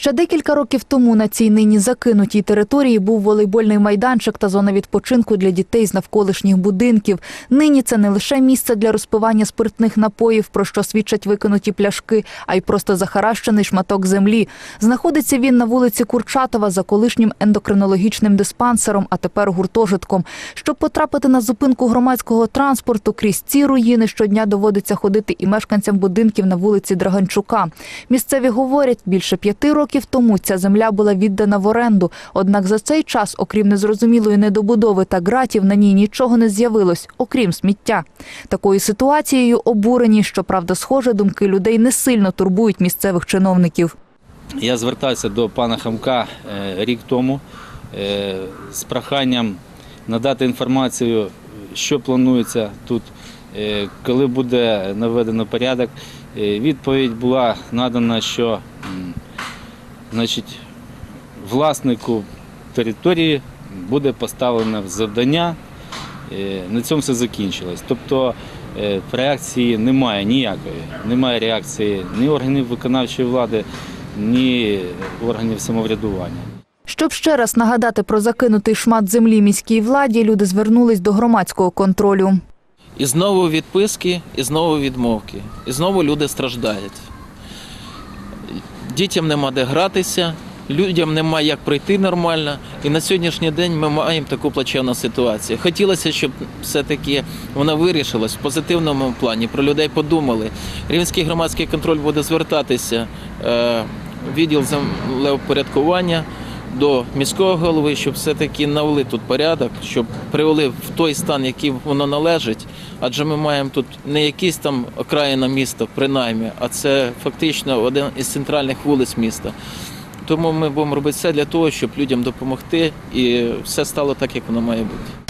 Ще декілька років тому на цій нині закинутій території був волейбольний майданчик та зона відпочинку для дітей з навколишніх будинків. Нині це не лише місце для розпивання спиртних напоїв, про що свідчать викинуті пляшки, а й просто захаращений шматок землі. Знаходиться він на вулиці Курчатова за колишнім ендокринологічним диспансером, а тепер гуртожитком. Щоб потрапити на зупинку громадського транспорту, крізь ці руїни щодня доводиться ходити і мешканцям будинків на вулиці Драганчука. Місцеві говорять, більше п'яти років тому ця земля була віддана в оренду. Однак за цей час, окрім незрозумілої недобудови та ґратів, на ній нічого не з'явилось, окрім сміття. Такою ситуацією обурені, щоправда, схоже, думки людей не сильно турбують місцевих чиновників. Я звертався до пана Хамка е, рік тому е, з проханням надати інформацію, що планується тут, е, коли буде наведено порядок. Відповідь була надана, що значить, власнику території буде поставлено завдання. Е, На цьому все закінчилось. Тобто е, реакції немає ніякої. Немає реакції ні органів виконавчої влади, ні органів самоврядування. Щоб ще раз нагадати про закинутий шмат землі міській владі, люди звернулись до громадського контролю. І знову відписки, і знову відмовки. І знову люди страждають. Дітям нема де гратися, людям нема як прийти нормально. І на сьогоднішній день ми маємо таку плачевну ситуацію. Хотілося, щоб все-таки вона вирішилась в позитивному плані. Про людей подумали. Рівненський громадський контроль буде звертатися е, відділ землеупорядкування до міського голови, щоб все-таки навели тут порядок, щоб привели в той стан, який воно належить. Адже ми маємо тут не якісь там окраїна міста, принаймні, а це фактично один із центральних вулиць міста. Тому ми будемо робити все для того, щоб людям допомогти, і все стало так, як воно має бути.